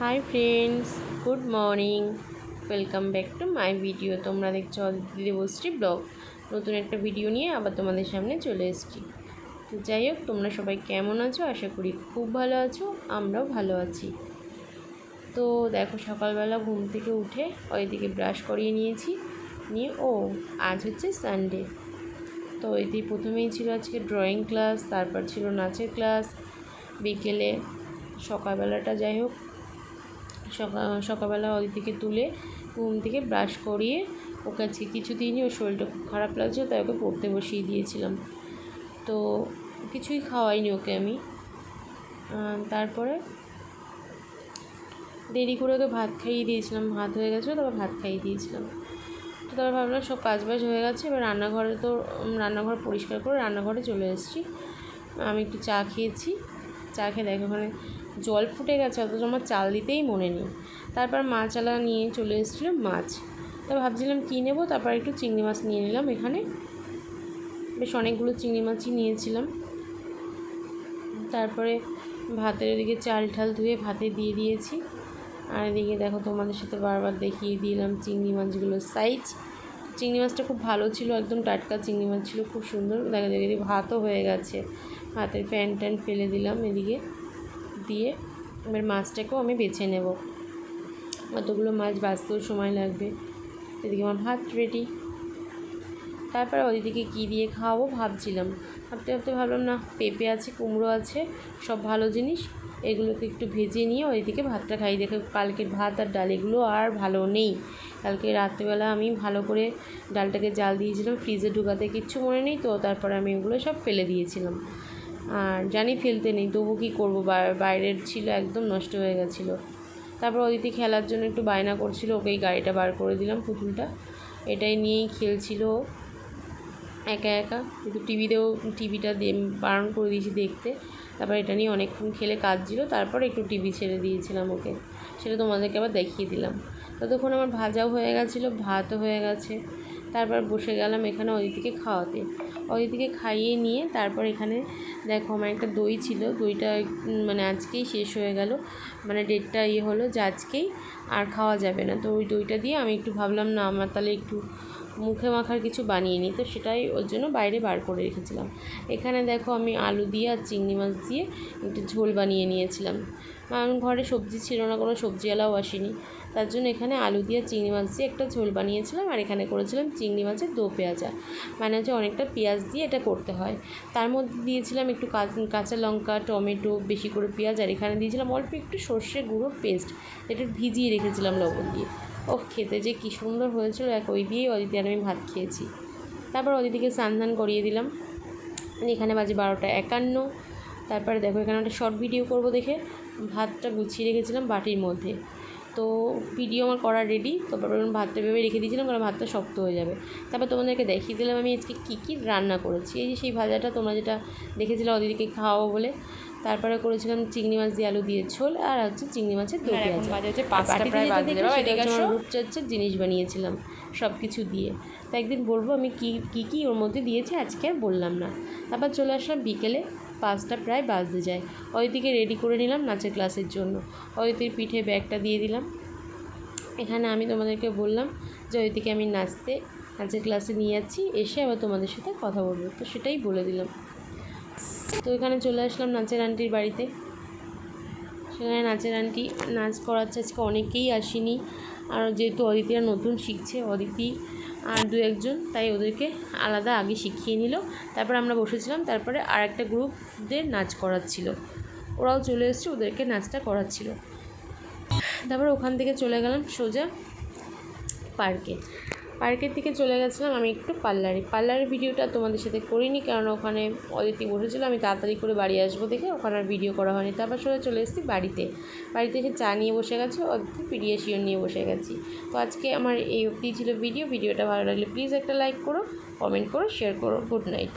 Hi friends good morning welcome back to my video তোমরা দেখছ Debashree blog. নতুন একটা ভিডিও নিয়ে আবার তোমাদের সামনে চলে এসেছি। তো যাই হোক, তোমরা সবাই কেমন আছো? আশা করি খুব ভালো আছো, আমরাও ভালো আছি। তো দেখো, সকালবেলা ঘুম থেকে উঠে ওইদিকে ব্রাশ করিয়ে নিয়েছি। নিয়ে, ও, আজ হচ্ছে সানডে তো ওইদিকে প্রথমেই ছিল আজকে ড্রয়িং ক্লাস তারপর ছিল নাচের ক্লাস বিকেলে সকালবেলাটা যাই হোক সকাল সকালবেলা অদিতিকে তুলে ঘুম থেকে ব্রাশ করিয়ে ওকে আজকে কিছু দিনই ওর শরীরটা খুব খারাপ লাগছে, তাই ওকে পড়তে বসিয়ে দিয়েছিলাম। তো কিছুই খাওয়াইনি ওকে আমি। তারপরে দেরি করে ওকে ভাত খাইয়ে দিয়েছিলাম, ভাত হয়ে গেছিল তারপর ভাত খাইয়ে দিয়েছিলাম। তো তারপর ভাবলাম সব কাজ বাজ হয়ে গেছে, এবার রান্নাঘরে তো, রান্নাঘর পরিষ্কার করে রান্নাঘরে চলে এসেছি। আমি একটু চা খেয়েছি। চা খেয়ে দেখো ওখানে জল ফুটে গেছে, অথচ আমার চাল দিতেই মনে নেই। তারপর মাছালা নিয়ে চলে এসেছিল মাছ। তা ভাবছিলাম কী নেব, তারপর একটু চিংড়ি মাছ নিয়ে নিলাম এখানে। বেশ অনেকগুলো চিংড়ি মাছই নিয়েছিলাম। তারপরে ভাতের এদিকে চাল ঠাল ধুয়ে ভাতে দিয়ে দিয়েছি। আর এদিকে দেখো তোমাদের সাথে বারবার দেখিয়ে দিলাম চিংড়ি মাছগুলোর সাইজ চিংড়ি মাছটা খুব ভালো ছিল, একদম টাটকা চিংড়ি মাছ ছিল, খুব সুন্দর। দেখা যায় ভাতও হয়ে গেছে। ভাতের প্যান ট্যান ফেলে দিলাম এদিকে। দিয়ে এবার মাছটাকেও আমি বেছে নেব। অতগুলো মাছ বাঁচতেও সময় লাগবে। এদিকে আমার ভাত রেডি তারপরে ওদিকে কী দিয়ে খাওয়াবো ভাবছিলাম। ভাবতে ভাবতে ভাবলাম, না, পেঁপে আছে, কুমড়ো আছে, সব ভালো জিনিস। এগুলোকে একটু ভেজে নিয়ে ওইদিকে ভাতটা খাই। দেখে কালকের ভাত আর ডাল, এগুলো আর ভালো নেই। কালকে রাত্রেবেলা আমি ভালো করে ডালটাকে জাল দিয়েছিলাম। ফ্রিজে ঢুকাতে কিচ্ছু মনে নেই তো, তারপরে আমি ওগুলো সব ফেলে দিয়েছিলাম। আর জানি ফেলতে নেই, তবু কী করব? বাইরের ছিল, একদম নষ্ট হয়ে গেছিল। তারপর অদিতি খেলার জন্য একটু বায়না করছিল, ওকে এই গাড়িটা বার করে দিলাম পুতুলটা। এটাই নিয়েই খেলছিল একা একা কিন্তু টিভিতেও, টিভিটা বারণ করে দিয়েছি দেখতে। তারপর এটা নিয়ে অনেকক্ষণ খেলে কাঁদছিল তারপর একটু টিভি ছেড়ে দিয়েছিলাম ওকে। সেটা তোমাদেরকে আবার দেখিয়ে দিলাম। ততক্ষণ আমার ভাজাও হয়ে গেছিল, ভাতও হয়ে গেছে। তারপর বসে গেলাম এখানে অদিতিকে খাওয়াতে। অদিতিকে খাইয়ে নিয়ে তারপর এখানে দেখো আমার একটা দই ছিল। দইটা মানে আজকেই শেষ হয়ে গেল। মানে ডেটটা ইয়ে হলো যে আজকেই আর খাওয়া যাবে না। তো ওই দইটা দিয়ে আমি একটু ভাবলাম, না, আমার তাহলে একটু মুখে মাখার কিছু বানিয়ে নিই তো সেটাই ওর জন্য বাইরে বার করে রেখেছিলাম। এখানে দেখো আমি আলু দিয়ে আর চিংড়ি মাছ দিয়ে একটু ঝোল বানিয়ে নিয়েছিলাম। ঘরে সবজি ছিল না, কোনো সবজিওয়ালাও আসেনি। তার জন্য এখানে আলু দিয়ে চিংড়ি মাছ দিয়ে একটা ঝোল বানিয়েছিলাম আর এখানে করেছিলাম চিংড়ি মাছের দো পেঁয়াজা। মানে হচ্ছে অনেকটা পেঁয়াজ দিয়ে এটা করতে হয়। তার মধ্যে দিয়েছিলাম একটু কাঁচা লঙ্কা, টমেটো, বেশি করে পেঁয়াজ, আর এখানে দিয়েছিলাম অল্প একটু সর্ষে গুঁড়ো পেস্ট। এটা ভিজিয়ে রেখেছিলাম লবণ দিয়ে। ও খেতে যে কী সুন্দর হয়েছিল। এক ওই দিয়েই অদিতি আর আমি ভাত খেয়েছি। তারপর অদিতিকে স্নান করিয়ে দিলাম। এখানে বাজে বারোটা একান্ন। তারপরে দেখো, এখানে একটা শর্ট ভিডিও করব দেখে। ভাতটা গুছিয়ে রেখেছিলাম বাটির মধ্যে। তো ভিডিও আমার করা রেডি তারপর ভাতটা ভেবে রেখে দিয়েছিলাম, কারণ ভাতটা শক্ত হয়ে যাবে। তারপর তোমাদেরকে দেখিয়ে দিলাম আমি আজকে কী কী রান্না করেছি। এই যে সেই ভাজাটা তোমরা যেটা দেখেছিলে অদিদিকে খাওয়াবো বলে। তারপরে করেছিলাম চিংড়ি মাছ দিয়ে আলু দিয়ে ঝোল আর হচ্ছে চিংড়ি মাছের দই পেঁয়াজ রূপচর্চার জিনিস বানিয়েছিলাম সব কিছু দিয়ে। তো একদিন বলব আমি কী কী কী ওর মধ্যে দিয়েছি আজকে আর বললাম না। তারপর চলে আসলাম বিকেলে পাঁচটা প্রায় বাজতে যায়। অদিতিকে রেডি করে নিলাম নাচের ক্লাসের জন্য। অদিতির পিঠে ব্যাগটা দিয়ে দিলাম। এখানে আমি তোমাদেরকে বললাম যে অদিতিকে আমি নাচতে নাচের ক্লাসে নিয়ে যাচ্ছি এসে আবার তোমাদের সাথে কথা বলব। তো সেটাই বলে দিলাম। তো এখানে চলে আসলাম নাচের আন্টির বাড়িতে। সেখানে নাচের আন্টি নাচ করাচ্ছে, আজকে অনেকেই আসেনি। আর যেহেতু অদিতিরা নতুন শিখছে, অদিতি আর দু একজন, তাই ওদেরকে আলাদা আগে শিখিয়ে নিল। তারপর আমরা বসেছিলাম, তারপরে আর একটা গ্রুপদের নাচ করাচ্ছিল। ওরাও চলে এসছে, ওদেরকে নাচটা করাচ্ছিল। তারপর ওখান থেকে চলে গেলাম সোজা পার্কে। পার্কের দিকে চলে গেছিলাম, আমি একটু পার্লারে। পার্লারের ভিডিওটা তোমাদের সাথে করিনি, কারণ ওখানে অদিতি বসেছিল, আমি তাড়াতাড়ি করে বাড়ি আসব দেখে ওখানে আর ভিডিও করা হয়নি। তারপর সবাই চলে এসেছি বাড়িতে। বাড়িতে এসে চা নিয়ে বসে গেছে, অদিতি পিডিয়াশিওর নিয়ে বসে গেছি। তো আজকে আমার এই অবধি ছিল ভিডিও, ভিডিওটা ভালো লাগলে প্লিজ একটা লাইক করো কমেন্ট করো শেয়ার করো গুড নাইট